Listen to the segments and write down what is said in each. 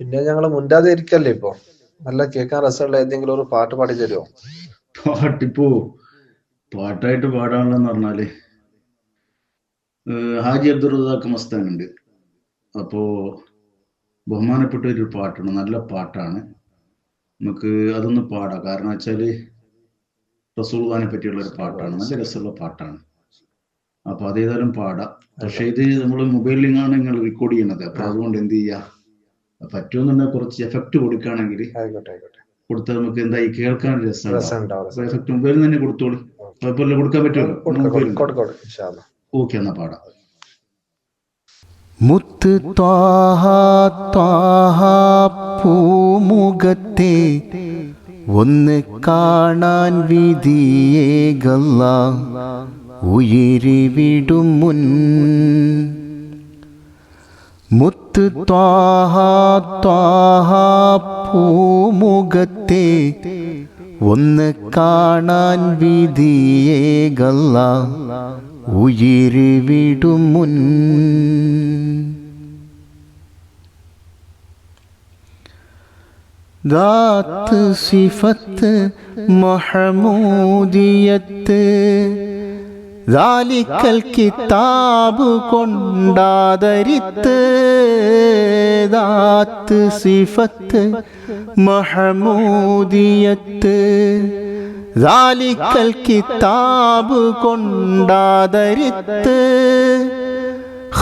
പിന്നെ ഞങ്ങൾ മുണ്ടാതെ ഇരിക്കല്ലേ ഇപ്പൊ? നല്ല കേൾക്കാൻ രസമുള്ള ഏതെങ്കിലും ഒരു പാട്ട് പാടി തരുമോ പാട്ടിപ്പോ പാട്ടായിട്ട് പാടാനുള്ളതെന്ന് പറഞ്ഞാൽ ഹാജി അബ്ദുൾ റസാഖ് അപ്പോ ബഹുമാനപ്പെട്ട ഒരു പാട്ടാണ് നല്ല പാട്ടാണ്. നമുക്ക് അതൊന്ന് പാടാം. കാരണം വെച്ചാൽ റസൂൽഖാനെ പറ്റിയുള്ള ഒരു പാട്ടാണ്. നല്ല രസമുള്ള പാട്ടാണ്. അപ്പൊ അതേതായാലും പാടാം. പക്ഷെ ഇത് നമ്മൾ മൊബൈലിലാണ് നിങ്ങൾ റെക്കോർഡ് ചെയ്യുന്നത്. അപ്പൊ അതുകൊണ്ട് എന്ത് ചെയ്യാ? പറ്റുമെന്നുണ്ടെങ്കിൽ കുറച്ച് എഫക്ട് കൊടുക്കുകയാണെങ്കിൽ കൊടുത്താൽ നമുക്ക് എന്തായി? കേൾക്കാൻ രസമാണ് മൊബൈലിൽ തന്നെ കൊടുത്തോളൂ. കുഴപ്പമില്ല കൊടുക്കാൻ പറ്റുമല്ലോ. ഓക്കെ എന്നാ പാടാം. മുത്ത് ത്വാഹ ത്വാഹ പൂമുഖത്തെ ഒന്ന് കാണാൻ വിധിയേകല്ല. ഉയരിവിടും മുൻ മുത്ത് ത്വാഹ ത്വാഹ പൂമുഖത്തെ ഒന്ന് കാണാൻ വിധിയേകല്ല ഉയരിവിടും മുൻ. ദാത്ത് സിഫത്ത് മഹമൂദിയത്ത് ദാലിക്കൽ കിതാബ് കൊണ്ടാദരിത്ത് ദാത്ത് സിഫത്ത് മഹമൂദിയത്ത്. ദാലിക്കൽ കിതാബ് കൊണ്ടാദരിത്ത്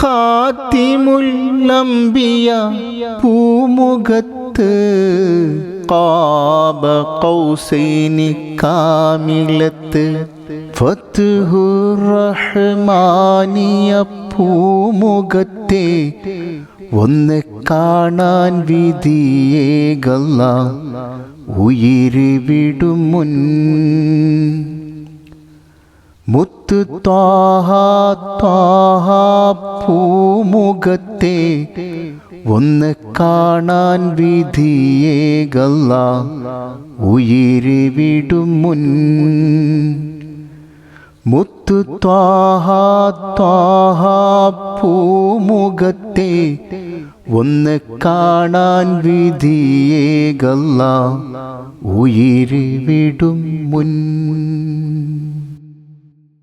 ഖാത്തിമുല്ലംബിയ പൂമുഖത്ത്. കാബ കൗസൈനി കാമിലത്ത്. ഫത്തുഹുറഹ്മാനിയ പൂമുഖത്തെ ഒന്ന് കാണാൻ വിധിയേകല്ല ഉയരിവിടും മുൻ. മുത്തു ത്വാഹ ത്വാഹ പൂമുഖത്തെ ഒന്ന് കാണാൻ വിധിയേകല്ല ഉയരിവിടും മുൻ. മുത്ത് ത്വാഹ ത്വാഹ പൂമുഖത്തെ ഒന്ന് കാണാൻ വിധിയേകല്ല വിധിയേകല്ല ഉയരിവിടും മുൻ.